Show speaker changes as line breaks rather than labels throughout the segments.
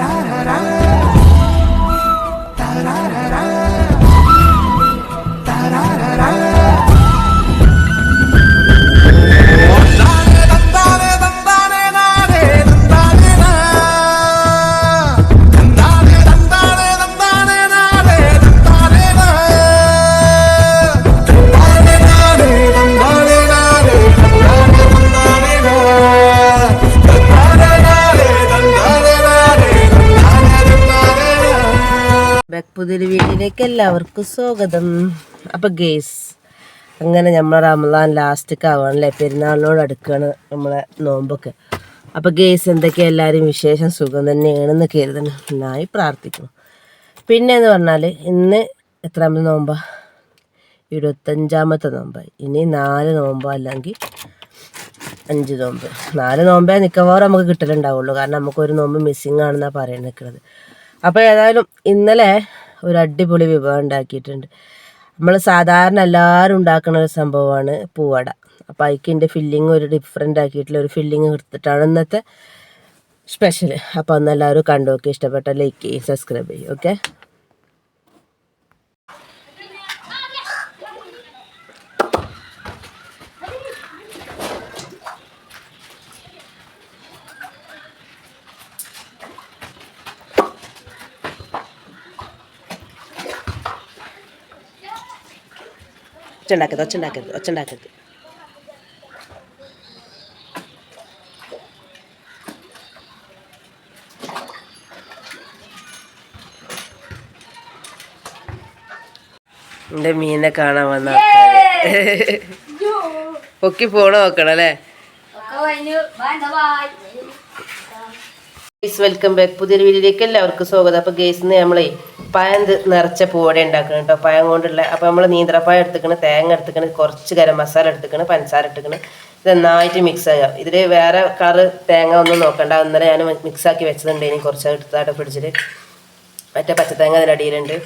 da da da da back പുതിയൊരു വീട്ടിലേക്ക് എല്ലാവർക്കും സ്വാഗതം. അപ്പൊ ഗേസ് അങ്ങനെ നമ്മൾ റമദാൻ ലാസ്റ്റൊക്കെ ആവാണല്ലേ പെരുന്നാളിനോട് അടുക്കുകയാണ് നമ്മളെ നോമ്പൊക്കെ. അപ്പൊ ഗേസ് എന്തൊക്കെയാ എല്ലാവരും വിശേഷം? സുഖം തന്നെയാണെന്ന് കരുതണം. നന്നായി പ്രാർത്ഥിക്കണം. പിന്നെ എന്ന് പറഞ്ഞാൽ ഇന്ന് എത്രാമത്തെ നോമ്പാ? ഇരുപത്തഞ്ചാമത്തെ നോമ്പായി ഇനി നാല് നോമ്പോ അല്ലെങ്കിൽ അഞ്ച് നോമ്പ്. നാല് നോമ്പേ മിക്കവാറും നമുക്ക് കിട്ടലുണ്ടാവുള്ളൂ. കാരണം നമുക്ക് ഒരു നോമ്പ് മിസ്സിങ് ആണെന്നാണ് പറയാൻ നിൽക്കുന്നത് അപ്പോൾ ഏതായാലും ഇന്നലെ ഒരു അടിപൊളി വിഭവം ഉണ്ടാക്കിയിട്ടുണ്ട്. നമ്മൾ സാധാരണ എല്ലാവരും ഉണ്ടാക്കുന്ന ഒരു സംഭവമാണ് പൂവട. അപ്പോൾ അതിക്ക് എന്റെ ഫില്ലിങ് ഒരു ഡിഫറെന്റ് ആക്കിയിട്ടുള്ള ഒരു ഫില്ലിങ് എടുത്തിട്ടാണ് ഇന്നത്തെ സ്പെഷ്യൽ അപ്പോൾ അന്ന് എല്ലാവരും കണ്ടു നോക്കി. ഇഷ്ടപ്പെട്ട ലൈക്ക് ചെയ്യും സബ്സ്ക്രൈബ് ചെയ്യും ഓക്കെ ഒച്ച ഉണ്ടാക്കരുത് ഒച്ച ഉണ്ടാക്കരുത് ഒച്ച ഉണ്ടാക്കരുത് എന്റെ മീനെ കാണാൻ വന്ന പൊക്കി പോണ നോക്കണം അല്ലേ? ഗേസ് വെൽക്കം ബാക്ക് പുതിയൊരു വീഡിയോയിലേക്ക് എല്ലാവർക്കും സ്വാഗതം. അപ്പോൾ ഗേസ് നമ്മളെ പയന്ത് നിറച്ച പൂവട ഉണ്ടാക്കണം കേട്ടോ. പയം കൊണ്ടുള്ള അപ്പോൾ നമ്മൾ നീന്ത്രപ്പഴം എടുത്തുക്കണ് തേങ്ങ എടുത്തുക്കണ് കുറച്ച് ഗരം മസാല എടുത്തുക്കണ് പഞ്ചസാര എടുത്തുക്കണ്. ഇത് നന്നായിട്ട് മിക്സ് ആകാം. ഇതിൽ വേറെ കളർ തേങ്ങ ഒന്നും നോക്കണ്ട. അന്നേരം ഞാൻ മിക്സ് ആക്കി വെച്ചതുണ്ട്. ഇനി കുറച്ച് എടുത്തായിട്ട് ഫ്രിഡ്ജിൽ മറ്റേ പച്ചത്തേങ്ങ അതിന്റെ അടിയിലുണ്ട്.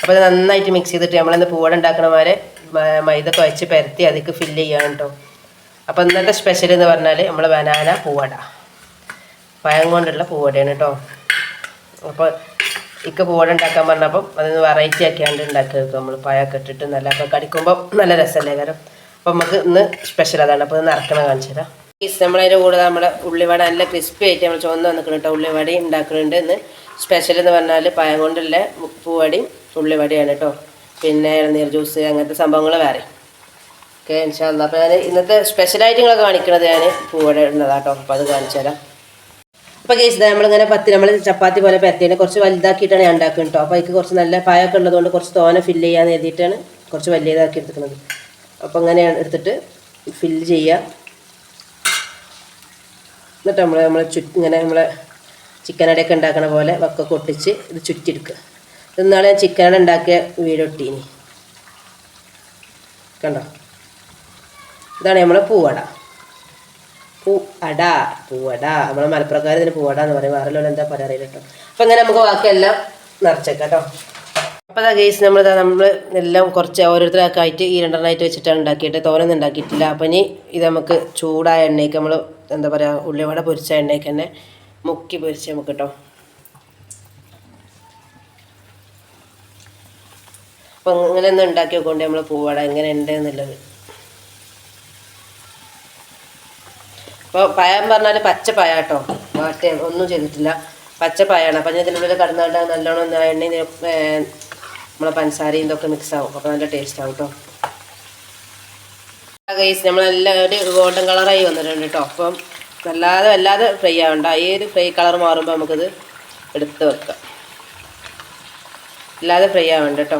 അപ്പോൾ ഇത് നന്നായിട്ട് മിക്സ് ചെയ്തിട്ട് നമ്മളിന്ന് പൂവട ഉണ്ടാക്കണ മാരെ മൈദ കുഴച്ച് പരത്തി അതിക്ക് ഫില്ല് ചെയ്യണം കേട്ടോ. അപ്പോൾ ഇന്നത്തെ സ്പെഷ്യൽ എന്ന് പറഞ്ഞാൽ നമ്മൾ ബനാന പൂവട. പഴം കൊണ്ടുള്ള പൂവടയാണ് കേട്ടോ അപ്പോൾ ഇക്ക പൂവട ഉണ്ടാക്കാൻ പറഞ്ഞപ്പം അതൊന്ന് വെറൈറ്റി ആക്കിയാണ്ട് ഉണ്ടാക്കി വെക്കും നമ്മൾ പഴമൊക്കെ ഇട്ടിട്ട് നല്ല അപ്പോൾ കടിക്കുമ്പോൾ നല്ല രസമല്ലേ കാരണം അപ്പോൾ നമുക്ക് ഇന്ന് സ്പെഷ്യൽ അതാണ്. അപ്പോൾ ഇത് ഇറക്കണം കാണിച്ചു തരാം. നമ്മളതിന്റെ കൂടെ നമ്മുടെ ഉള്ളിവട നല്ല ക്രിസ്പി ആയിട്ട് നമ്മൾ ചുവന്ന് വന്നിക്കണം കേട്ടോ ഉള്ളിവട ഉണ്ടാക്കുന്നുണ്ട് ഇന്ന്. സ്പെഷ്യൽ എന്ന് പറഞ്ഞാൽ പഴം കൊണ്ടുള്ള പൂവടയും ഉള്ളിവടയാണ് കേട്ടോ പിന്നെ ഇളനീർ ജ്യൂസ് അങ്ങനത്തെ സംഭവങ്ങൾ വേറെ. ഓക്കെ ഇൻഷാല്ല അപ്പോൾ ഞാൻ ഇന്നത്തെ സ്പെഷ്യലായിട്ട് നിങ്ങളെ കാണിക്കണത് ഞാൻ പൂവട ഇടുന്നതാട്ടോ അപ്പോൾ അത് കാണിച്ചു തരാം. അപ്പോൾ കേസ് നമ്മളിങ്ങനെ പത്തി നമ്മൾ ചപ്പാത്തി പോലെ പരത്തിയിട്ട് കുറച്ച് വലുതാക്കിയിട്ടാണ് ഞാൻ കേട്ടോ അപ്പോൾ അതിക്ക് കുറച്ച് നല്ല പായൊക്കെ ഉള്ളതുകൊണ്ട് കുറച്ച് തോന ഫില്ല് ചെയ്യാൻ എഴുതിയിട്ടാണ് കുറച്ച് വലിയതാക്കി എടുക്കുന്നത് അപ്പോൾ അങ്ങനെയാണ് എടുത്തിട്ട് ഫില്ല് ചെയ്യുക എന്നിട്ട് നമ്മൾ നമ്മൾ ചു ഇങ്ങനെ നമ്മളെ ചിക്കൻ അടയൊക്കെ ഉണ്ടാക്കണ പോലെ വക്ക കൊട്ടിച്ച് ഇത് ചുറ്റിയെടുക്കുക ഇന്നാളെ ഞാൻ ചിക്കൻ അട ഉണ്ടാക്കിയ വീഡിയോ ഇട്ടീനി. കണ്ടോ? ഇതാണ് നമ്മളെ പൂവട. പൂ അട പൂവട. നമ്മളെ മലപ്രകാരം ഇതിന് പൂവട എന്ന് പറയും. വേറെ എന്താ പറയാറില്ല കേട്ടോ അപ്പം അങ്ങനെ നമുക്ക് ബാക്കിയെല്ലാം നിറച്ചേക്കാം കേട്ടോ അപ്പോൾ അതാ കേസ് നമ്മൾ നമ്മൾ എല്ലാം കുറച്ച് ഓരോരുത്തരൊക്കെ ആയിട്ട് ഈ രണ്ടെണ്ണമായിട്ട് വെച്ചിട്ടാണ് ഉണ്ടാക്കിയിട്ട് തോരൊന്നും ഉണ്ടാക്കിയിട്ടില്ല. അപ്പം ഇനി ഇത് നമുക്ക് ചൂടായ എണ്ണയ്ക്ക് നമ്മൾ എന്താ പറയുക ഉള്ളിവട പൊരിച്ച എണ്ണയ്ക്ക് തന്നെ മുക്കി പൊരിച്ച് നമുക്ക് കേട്ടോ അപ്പം ഇങ്ങനെ ഒന്ന് ഉണ്ടാക്കി നോക്കൊണ്ട് നമ്മൾ പൂവട എങ്ങനെ ഉണ്ട് എന്നുള്ളത്. അപ്പോൾ പഴം പറഞ്ഞാൽ പച്ച പയ കേട്ടോ. മാറ്റേ ഒന്നും ചെയ്തിട്ടില്ല. പച്ച പയാണ് അപ്പം ഞാൻ ഇതിനുള്ളിൽ കടന്നുകൊണ്ട് നല്ലോണം ഒന്ന് എണ്ണ നമ്മളെ പഞ്ചസാരയും ഇതൊക്കെ മിക്സ് ആവും. അപ്പോൾ നല്ല ടേസ്റ്റ് ആവും കേട്ടോ ഗൈസ് നമ്മളെല്ലാം ഒരു ഗോൾഡൻ കളറായി വന്നിട്ടുണ്ട് കേട്ടോ അപ്പം വല്ലാതെ വല്ലാതെ ഫ്രൈ ആവണ്ട. ഈ ഒരു ഫ്രൈ കളർ മാറുമ്പോൾ നമുക്കിത് എടുത്ത് വെക്കാം. അല്ലാതെ ഫ്രൈ ആവണ്ട കേട്ടോ